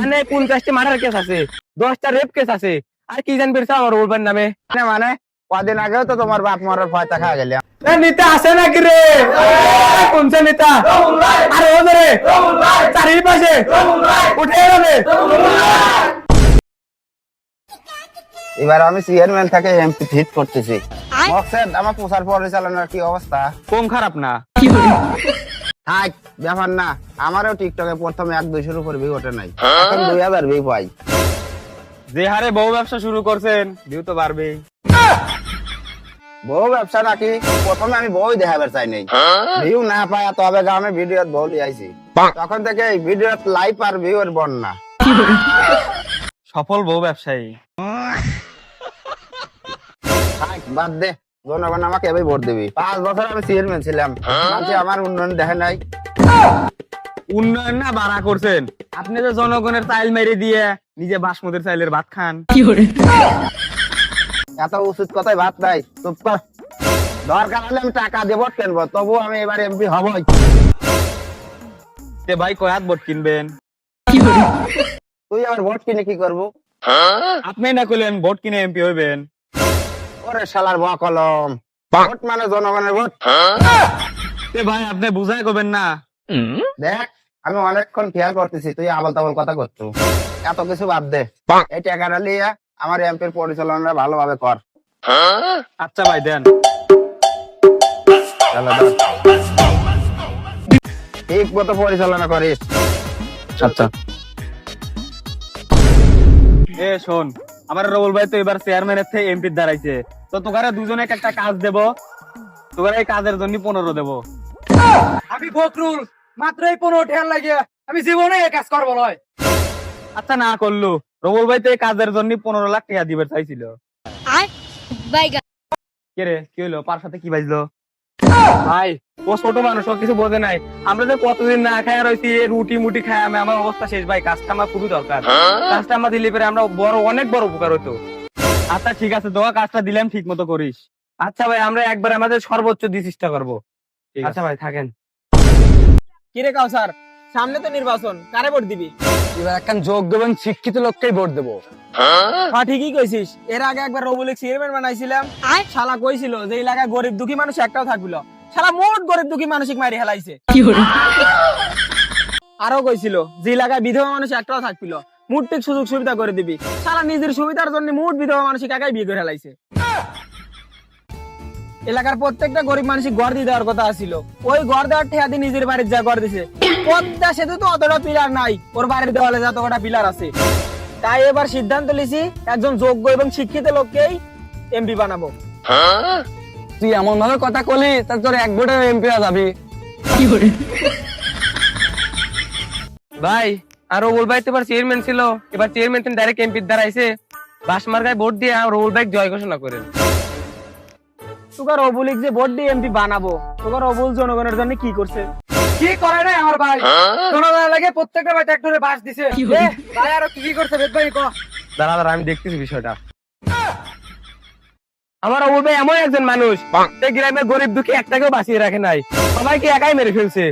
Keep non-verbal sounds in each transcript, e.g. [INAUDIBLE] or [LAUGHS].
মানে পঞ্চাশটি murder case আছে দশটা রেপ কেস আছে আর কি জানবে আমার নামে। মানে কদিন আগেও তো তোমার বাপ মরার ভয় দেখা গেলে। এ নেতা আছে নাকি রে? কোনছে নেতা? আরে ও রে চারিপাশে উঠে গেলে এবার আমি চেয়ারম্যান থেকে এমপি হিট করতেছি। মকসেদ আমার প্রচার পরিচালনার কি অবস্থা? কম খারাপ না? থাক ব্যাপার না। আমারও টিকটকে প্রথমে এক দুইশোর উপর ভিউ ওঠে নাই। এখন দুই হাজার ভিউ পাই। যে হারে বউ ব্যবসা শুরু করছেন ভিউ তো বাড়বেই। বউ ব্যবসা নাকি? প্রথমে আমি বউই দেখাবার চাই নাই। ভিউ না পায় তবে আমি ভিডিও বউ লিয়াইছি। তখন থেকে এই ভিডিও লাইভ আর ভিউ এর বন্যা সফল বউ ব্যবসায়ী। থাক বাদ দে। জনগণ আমাকে এবার ভোট দিবি। পাঁচ বছর আমি চেয়ারম্যান ছিলাম। আমার উন্নয়ন দেখে নাই। উন্নয়ন না বাড়া করছেন। আপনি তো জনগণের চাইল মেরে দিয়ে নিজে বাসমতির চাইলের ভাত খান। এত উচিত কথাই ভাত নাই। চুপ কর। দরকার হলে আমি টাকা দিয়ে ভোট কিনবো তবু আমি এবার এমপি হবই। তে ভাই কয়াত ভোট কিনবেন? তুই আবার ভোট কিনে কি করব? আপনি না করলেন ভোট কিনে এমপি হইবেন। ওরে শালার ব কলম। ভোট মানে জনগণের ভোট। ভাই আপনি বুঝাই করবেন না। দেখ আমি অনেকক্ষণ খেয়াল করতেছি তুই আবল তাবল কথা করছ এত কিছু বাদ দে। এই টাকাটা নিয়ে আমার এমপির পরিচালনা ভালোভাবে কর। আচ্ছা ভাই দেন। ঠিক মতো পরিচালনা করিস। আচ্ছা। এ শোন। আমার রবুল ভাই তো এবার চেয়ারম্যানের থেকে এমপি দাঁড়াইছে। তো তোকারে দুজনে একটা কাজ দেব তোকারে এই কাজের জন্য পনেরো দেব। আমি ফখরুল মাত্র এই পনেরো ঠেল লাগে আমি জীবনে এই কাজ করব নয়। আচ্ছা না করল। রবুল ভাই তো এই কাজের জন্য পনেরো লাখ টাকা দিবে চাইছিল। কে রে কি হলো পার সাথে কি বাজলো? ভাই ও ছোট মানুষ ও কিছু বোঝে নাই। আমরা যে কতদিন না খায় রয়েছি রুটি মুটি খায় আমি আমার অবস্থা শেষ। ভাই কাজটা আমার খুবই দরকার। কাজটা আমার দিলে পরে আমরা বড় অনেক বড় উপকার হতো আচ্ছা ঠিক আছে দোয়া কাজটা দিলাম ঠিক মতো করিস। আচ্ছা ভাই আমরা একবার আমাদের সর্বোচ্চ দিয়ে চেষ্টা করব। আচ্ছা ভাই থাকেন। কিরে কাউসার? সামনে তো নির্বাচন কারে ভোট দিবি? এবার একখান যোগ্য এবং শিক্ষিত লোককেই ভোট দেবো। হ্যাঁ ঠিকই কইছিস। এর আগে একবার রবুলিক চেয়ারম্যান বানাইছিলাম। শালা কইছিল যে এলাকায় গরিব দুঃখী মানুষ একটাও থাকবিল শালা মোট গরিব দুঃখী মানসিক মারি হেলাইছে। আরও কইছিল যে এলাকায় বিধবা মানুষ একটাও থাকবিল মুটটিক সুযোগ সুবিধা করে দিবি। শালা নিজের সুবিধার জন্য মুট বিধবা মানুষিক একাই বিয়ে করে হেলাইছে। এলাকার প্রত্যেকটা গরিব মানুষ ঘর দিয়ে দেওয়ার কথা ছিল ওই ঘর দেওয়ার ঠেয়া দিয়ে নিজের বাড়ির যা ঘর দিছে। পদ্মা সেতু তো অতটা পিলার নাই। ওর বাড়ির দেওয়ালে যত কটা পিলার আছে। তাই এবার সিদ্ধান্ত লিছি একজন যোগ্য এবং শিক্ষিত লোককেই এমপি বানাবো। তুই এমন ভাবে কথা কলি তার তোর এক ভোটের এমপি যাবি। ভাই আর রবুল ভাই তো এবার চেয়ারম্যান ছিল। এবার চেয়ারম্যান ডাইরেক্ট এমপি দাঁড়াইছে বাস মার্কায় ভোট দিয়ে আর রবুল ভাই জয় ঘোষণা করেন। তোকার অবুলিক যে ভোট দিয়ে এমপি বানাবো তোকার অবুল জনগণের জন্য কি করছে? কি করে নাই আমার ভাই? জনগণের লাগে প্রত্যেকটা ভাই ট্রাক্টরে বাস দিছে। ভাই আরও কি কি করছে বেদ ভাই ক? দাঁড়া দাঁড়া আমি দেখতেছি বিষয়টা। আমার অবুল ভাই এমন একজন মানুষ সে গ্রামের গরিব দুঃখী একটাকেও বাঁচিয়ে রাখে নাই। সবাইকে একাই মেরে ফেলছে।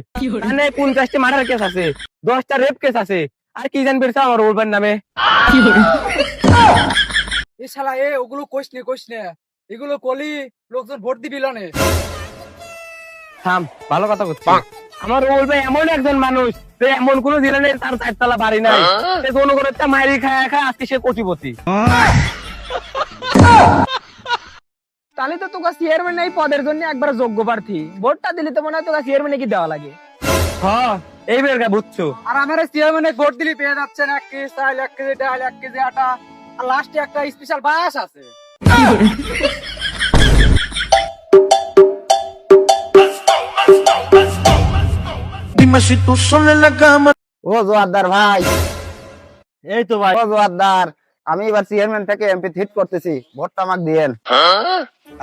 মানে পঞ্চাশটি মার্ডার কেস আছে দশটা রেপ কেস আছে। আর কি জানবে আমার অবুল নামে? এ শালা এ ওগুলো নে নে। এগুলো কলি লোকজন ভোট দিবি লনে। থাম ভালো কথা করছি আমার রোল ভাই এমন একজন মানুষ যে এমন কোন জেলা নেই তার চারতলা বাড়ি নাই। সে জনগণের তা মায়ের খায় খায় আজকে সে কোটিপতি। তাহলে তো তোকে চেয়ারম্যান এই পদের জন্য একবার যোগ্য প্রার্থী। ভোটটা দিলে তো মনে হয় তোকে চেয়ারম্যানে কি দেওয়া লাগে? হ্যাঁ এই বেরগা বুঝছ? আর আমার চেয়ারম্যানে ভোট দিলে পেয়ে যাচ্ছেন এক কেজি চাল এক কেজি ডাল এক কেজি আটা। আর লাস্টে একটা স্পেশাল বাস আছে। [LAUGHS] ও জোয়ারদার ভাই। এই তো ভাই ও জোয়ারদার আমি এবার চেয়ারম্যান থেকে এমপি হিট করতেছি। ভোটটা আমাকে দিয়েন।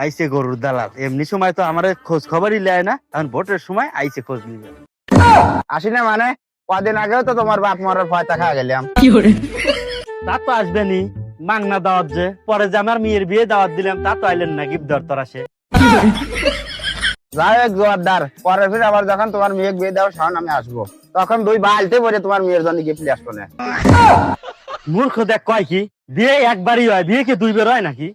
আইসে গরুর দালাল। এমনি সময় তো আমার খোঁজ খবরই লেয় না। এখন ভোটের সময় আইসে খোঁজ নিবে। আসি না মানে? কদিন আগেও তো তোমার বাপ মরার ভয় দেখা গেলাম। তা তো আসবেনি। মাংনা দাওয়াত যে। পরে যে আমার মেয়ের বিয়ে দাওয়াত দিলাম তা তো আইলেন না গিফট দর তোর আসে যাই হোক জোয়ারদার পরে ফিরে আবার যখন তোমার মেয়ে বিয়ে দেওয়ার সামনে আমি আসব। তখন দুই বালতে পরে তোমার মেয়ের জন্য গিফট নিয়ে আসব না। মূর্খ দেখ কয় কি? বিয়ে একবারই হয় বিয়ে কি দুইবার হয় নাকি?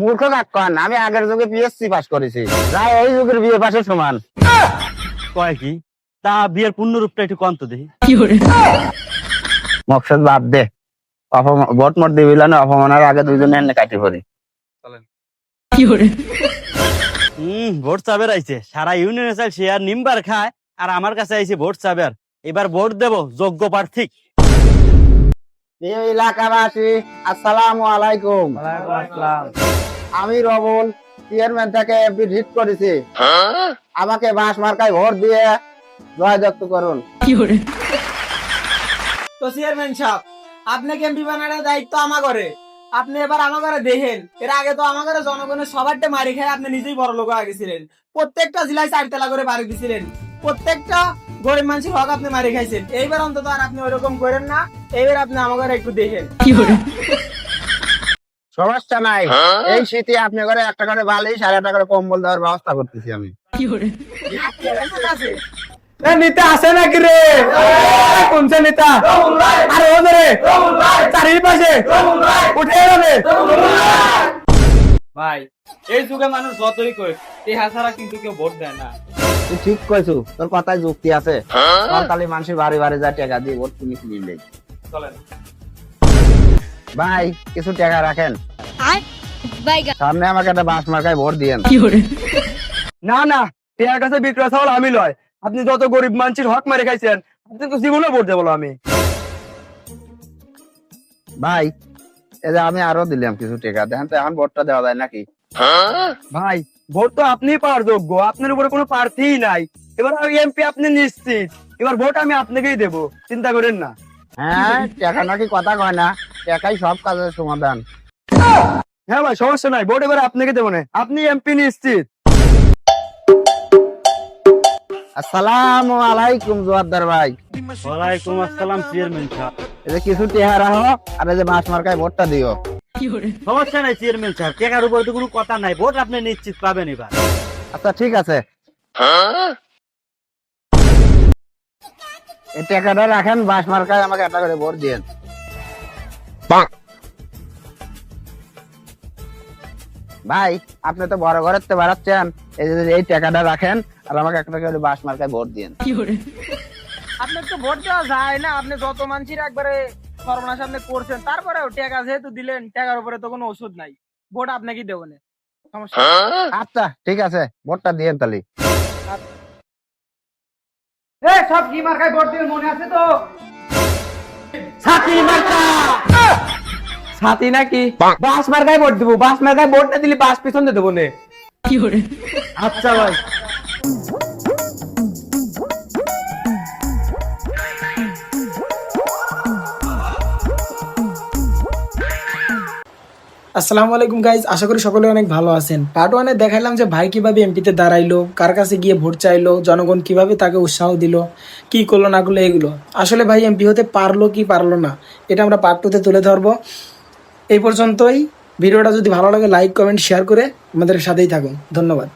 মূর্খ কাকন আমি আগের যুগে পিএসসি পাস করেছি। যাই এই যুগের বিয়ে পাশের সমান। কয় কি? তা বিয়ের পূর্ণরূপটা একটু কন্ত দেখি। মকসদ বাদ দে। অপমান ভোট মোট দিবি না অপমানের আগে দুইজনে এনে কাটি পড়ি। হম ভোট চাবের আইছে। সারা ইউনিয়নে চাই সে আর নিমবার খায় আর আমার কাছে আইছে ভোট চাবের এবার ভোট দেব যোগ্য প্রার্থী। প্রিয় এলাকাবাসী আসসালামু আলাইকুম। আমি রবুল চেয়ারম্যান থেকে এমপি রিট করেছি। আমাকে বাঁশ মার্কায় ভোট দিয়ে জয়যুক্ত করুন। তো চেয়ারম্যান সাহেব আপনাকে এমপি বানানোর দায়িত্ব আমার করে আপনি এবার ঘরে দেখেন। এর আগে তো ঘরে জনগণের সবারটা মারি খেয়ে আপনি নিজেই বড় লোক হয়ে গেছিলেন। প্রত্যেকটা জেলায় চারতলা করে বাড়ি দিছিলেন। প্রত্যেকটা গরিব মানুষের হক আপনি মারি খাইছেন। এইবার অন্তত আর আপনি ওইরকম করেন না এইবার আপনি আমাকে একটু দেখেন। সমস্যা নাই। এই শীতে আপনি করে একটা করে বালি সাড়ে একটা করে কম্বল দেওয়ার ব্যবস্থা করতেছি আমি। এ নেতা আছে নাকি রে? কোনছে নেতা? আরে ও রে। চারিপাশে। উঠে রে। ভাই এই যুগে মানুষ যতই কই এই হাসারা কিন্তু কেউ ভোট দেয় না। তুই ঠিক কইছু তোর কথায় যুক্তি আছে। সরকারি মানুষের বাড়ি বাড়ি যা টাকা দিয়ে ভোট তুমি কিনলে চলেন। ভাই কিছু টাকা রাখেন। সামনে আমাকে একটা বাঁশ মার্কায় ভোট দিয়েন। না না টিয়ার কাছে বিক্রয় চাওয়াল আমি লয়। আপনি যত গরিব মানুষের হক মেরে খাইছেন আপনি তো জীবনে ভোট দেবো আমি। ভাই এই আমি আরও দিলাম কিছু টাকা দেখেন তো এখন ভোটটা দেওয়া যায় নাকি? ভাই ভোট তো আপনি পাওয়ার যোগ্য আপনার উপরে কোনো প্রার্থীই নাই। এবার এমপি আপনি নিশ্চিত এবার ভোট আমি আপনাকেই দেবো চিন্তা করেন না। হ্যাঁ টাকা নাকি কথা কয় না টাকাই সব কাজের সমাধান। হ্যাঁ ভাই সমস্যা নাই ভোট এবার আপনাকে দেবো না আপনি এমপি নিশ্চিত। আসসালামু আলাইকুম জোয়ারদার ভাই। ওয়ালাইকুম আসসালাম চেয়ারম্যান সাহেব। এই কিছু টাকা রাখো আর এই যে বাঁশ মার্কায় ভোটটা দিও। সমস্যা নাই চেয়ারম্যান সাহেব। টেকার উপরে তো কোনো কথা নাই। ভোট আপনি নিশ্চিত পাবেন এবার। আচ্ছা ঠিক আছে। এই টাকাটা রাখেন বাঁশ মার্কায় আমাকে একটা করে ভোট দিয়েন। ভাই আপনি তো বড় ঘরের তো বাড়াচ্ছেন। এই যে এই টাকাটা রাখেন আর আমাকে একটা করে বাঁশ মার্কায় ভোট দিয়েন। আপনি তো ভোট দেওয়া যায় না আপনি যত মানুষের একবারে সর্বনাশ আপনি করছেন তারপরেও টাকা যেহেতু দিলেন টাকার উপরে তো কোনো ওষুধ নাই। ভোট আপনাকে দেবো না সমস্যা আচ্ছা ঠিক আছে ভোটটা তাহলে। সব কি মার্কায় ভোট দিবেন মনে আছে তো? ছাতি মার্কা! ছাতি নাকি? বাস মার্কায় ভোট দেবো বাস মার্কায় ভোট না দিলে বাস পিছন দিয়ে দেবো নে। আচ্ছা আসসালামু আলাইকুম গাইজ আশা করি সকলে অনেক ভালো আছেন। পার্ট ওয়ানে দেখাইলাম যে ভাই কীভাবে এমপিতে দাঁড়াইলো, কার কাছে গিয়ে ভোট চাইলো, জনগণ কীভাবে তাকে উৎসাহ দিল, কি করল, না করল, এগুলো। আসলে ভাই এমপি হতে পারল কি পারল না, এটা আমরা পার্ট টুতে তুলে ধরবো। এই পর্যন্তই। ভিডিওটা যদি ভালো লাগে লাইক কমেন্ট শেয়ার করে আমাদের সাথেই থাকুন। ধন্যবাদ।